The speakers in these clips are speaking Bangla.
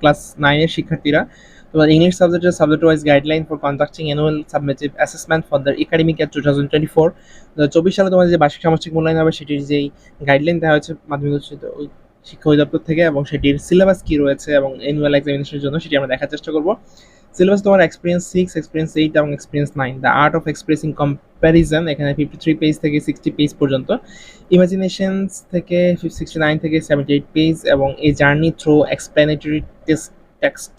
ক্লাস নাইনের শিক্ষার্থীরা। তোমার ইংলিশ সাবজেক্টের subject wise guideline for conducting annual summative assessment for the academic year two thousand twenty four চব্বিশ সালে তোমার যে বার্ষিক সামাজিক মূল্যায়ন হবে, সেটির যেই গাইডলাইন দেওয়া হয়েছে মাধ্যমিক শিক্ষা অধিদপ্তর থেকে, এবং সেটির সিলেবাস কী রয়েছে, এবং অ্যানুয়াল এক্সামিনেশনের জন্য, সেটি আমরা দেখার চেষ্টা করব। সিলেবাস তোমার এক্সপিরিয়েন্স সিক্স এক্সপিরিয়েন্স এইট এবং experience nine the art of expressing comparison এখানে ফিফটি থ্রি পেজ থেকে সিক্সটি পেজ পর্যন্ত ইমাজিনেশনস থেকে সিক্সটি নাইন থেকে সেভেন্টি এইট পেজ এবং a journey through explanatory test text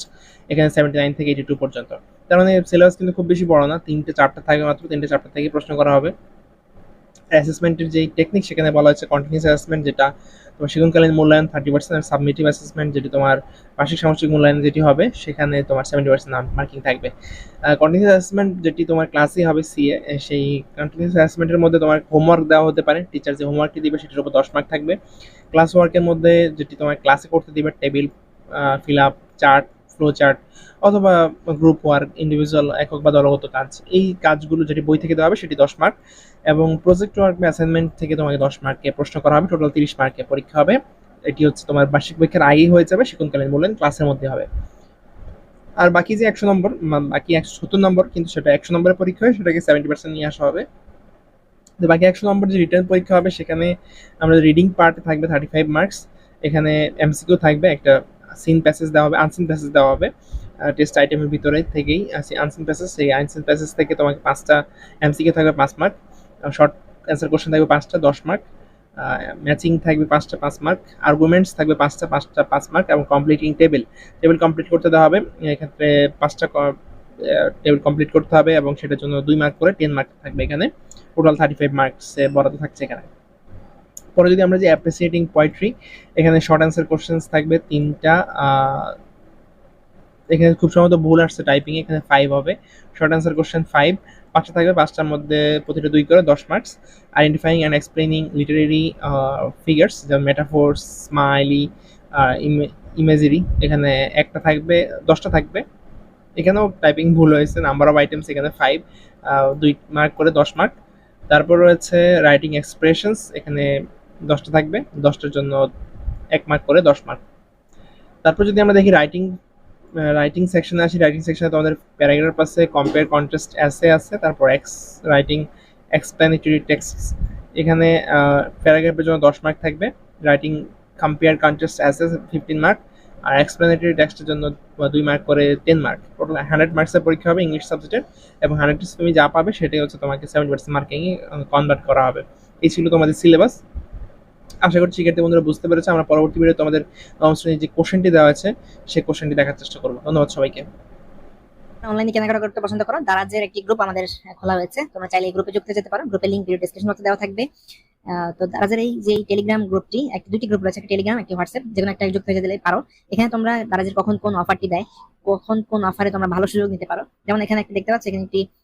এখানে সেভেন্টি নাইন থেকে এইটি টু পর্যন্ত। তার মানে সিলেবাস কিন্তু খুব বেশি বড় না, তিনটে, চারটা থাকে মাত্র, তিনটে, চারটা থেকে প্রশ্ন করা হবে। অ্যাসেসমেন্টের যেই টেকনিক সেখানে বলা হয়েছে কন্টিনিউস অ্যাসেসমেন্ট যেটা তোমার সেগুনকালীন মূল্যায়ন থার্টি পার্সেন্ট সাবমিটিভ অ্যাসেসমেন্ট যেটি তোমার বার্ষিক সামষ্টিক মূল্যায়ন যেটি হবে, সেখানে তোমার সেভেন্টি পার্সেন্ট মার্কিং থাকবে। কন্টিনিউস অ্যাসেসমেন্ট যেটি তোমার ক্লাসেই হবে সিএ সেই কন্টিনিউস অ্যাসেসমেন্টের মধ্যে তোমার হোমওয়ার্ক দেওয়া হতে পারে টিচার যে হোমওয়ার্কটি দিবে সেটির উপর দশ মার্ক থাকবে। ক্লাস ওয়ার্কের মধ্যে যেটি তোমার ক্লাসে করতে দিবে table fill up chart flow chart অথবা গ্রুপ ওয়ার্ক ইন্ডিভিজুয়াল একক বা দলগত কাজ, এই কাজগুলো যেটি বই থেকে দেওয়া হবে সেটি দশ মার্ক এবং প্রজেক্ট ওয়ার্ক বা অ্যাসাইনমেন্ট থেকে তোমাকে দশ মার্কে প্রশ্ন করা হবে টোটাল তিরিশ মার্কে পরীক্ষা হবে। এটি হচ্ছে তোমার বার্ষিক পরীক্ষার আগেই হয়ে যাবে শীতকালীন মূল্যায়ন ক্লাসের মধ্যে হবে। আর বাকি যে একশো নম্বর বাকি একশো সত্তর নম্বর, কিন্তু সেটা একশো নম্বরের পরীক্ষা হয় সেটাকে সেভেন্টি পার্সেন্ট নিয়ে আসা হবে। তো বাকি একশো নম্বর যে রিটার্ন পরীক্ষা হবে, সেখানে আমরা রিডিং পার্টে থাকবে থার্টি ফাইভ মার্কস এখানে এমসিকিউ থাকবে একটা সিন প্যাসেজ দেওয়া হবে আনসিন প্যাসেজ দেওয়া হবে টেস্ট আইটেমের ভিতরে থেকেই আনসিন প্যাসেজ সেই আনসিন প্যাসেজ থেকে তোমাকে পাঁচটা এমসিকিউ থাকবে পাঁচ মার্ক শর্ট অ্যান্সার কোশ্চেন থাকবে পাঁচটা, দশ মার্ক ম্যাচিং থাকবে পাঁচটা, পাঁচ মার্ক আর্গুমেন্টস থাকবে পাঁচটা পাঁচটা, পাঁচ মার্ক এবং কমপ্লিটিং টেবিল টেবিল কমপ্লিট করতে দেওয়া হবে, এক্ষেত্রে পাঁচটা টেবিল কমপ্লিট করতে হবে এবং সেটার জন্য দুই মার্ক করে টেন মার্ক থাকবে এখানে টোটাল থার্টি ফাইভ মার্কস বরাদ্দ থাকছে এখানে। পরে যদি আমরা যে অ্যাপ্রিসিয়েটিং পোয়েট্রি এখানে শর্ট অ্যান্সার কোশ্চেন্স থাকবে তিনটা এখানে খুব সম্ভবত ভুল আসছে টাইপিং এখানে ফাইভ হবে। শর্ট অ্যান্সার কোশ্চেন ফাইভ পাঁচটা থাকবে, পাঁচটার মধ্যে প্রতিটা দুই করে দশ marks identifying and explaining literary figures যেমন মেটাফোর্স স্মাইলি ইমেজেরি এখানে একটা থাকবে, দশটা থাকবে। এখানেও টাইপিং ভুল হয়েছে নাম্বার অফ আইটেমস এখানে ফাইভ দুই মার্ক করে দশ মার্ক তারপর রয়েছে রাইটিং এক্সপ্রেশনস এখানে দশটা থাকবে, দশটার জন্য এক মার্ক করে দশ মার্ক তারপর যদি আমরা দেখি রাইটিং রাইটিং সেকশনে আসি রাইটিং সেকশনে তোমাদের প্যারাগ্রাফ আছে কম্পেয়ার কন্টেস্ট অ্যাসে আছে, তারপর এক্স রাইটিং এক্সপ্লেনেটরি টেক্সট এখানে প্যারাগ্রাফের জন্য দশ মার্ক থাকবে writing compare contrast essay fifteen mark আর এক্সপ্লেনেটরি টেক্সটের জন্য দুই মার্ক করে টেন মার্ক টোটাল হান্ড্রেড মার্কসের পরীক্ষা হবে ইংলিশ সাবজেক্টের এবং হান্ড্রেড তুমি যা পাবে সেটাই হচ্ছে তোমাকে সেভেন্টি পার্সেন্ট মার্কিংয়ে কনভার্ট করা হবে। এই ছিল তোমাদের সিলেবাস আশা করছি শিক্ষার্থী বন্ধুরা বুঝতে পেরেছে। আমরা পরবর্তী ভিডিও তোমাদের নবম শ্রেণির যে কোশ্চেনটি দেওয়া আছে, সেই কোশ্চেনটি দেখার চেষ্টা করব। ধন্যবাদ সবাইকে। অনলাইনে কেনাকাটা করতে পছন্দ করো। দারাজের একটি গ্রুপ আমাদের খোলা হয়েছে। তোমরা চাইলে এই গ্রুপে যুক্ত যেতে পারো। গ্রুপের লিঙ্ক ভিডিও ডেসক্রিপশন বক্সে দেওয়া থাকবে। তো দারাজের এই যে টেলিগ্রাম গ্রুপটি একটি, দুটি গ্রুপ রয়েছে, একটা টেলিগ্রাম একটি হোয়াটসঅ্যাপ যেকোনো একটা যুক্ত হয়ে দিলে পারো। এখানে তোমরা দারাজের কখন কোন অফারটি দেয়, কখন কোন অফারে তোমরা ভালো সুযোগ নিতে পারো। যেমন এখানে একটা দেখতে পাচ্ছ, এখানে একটি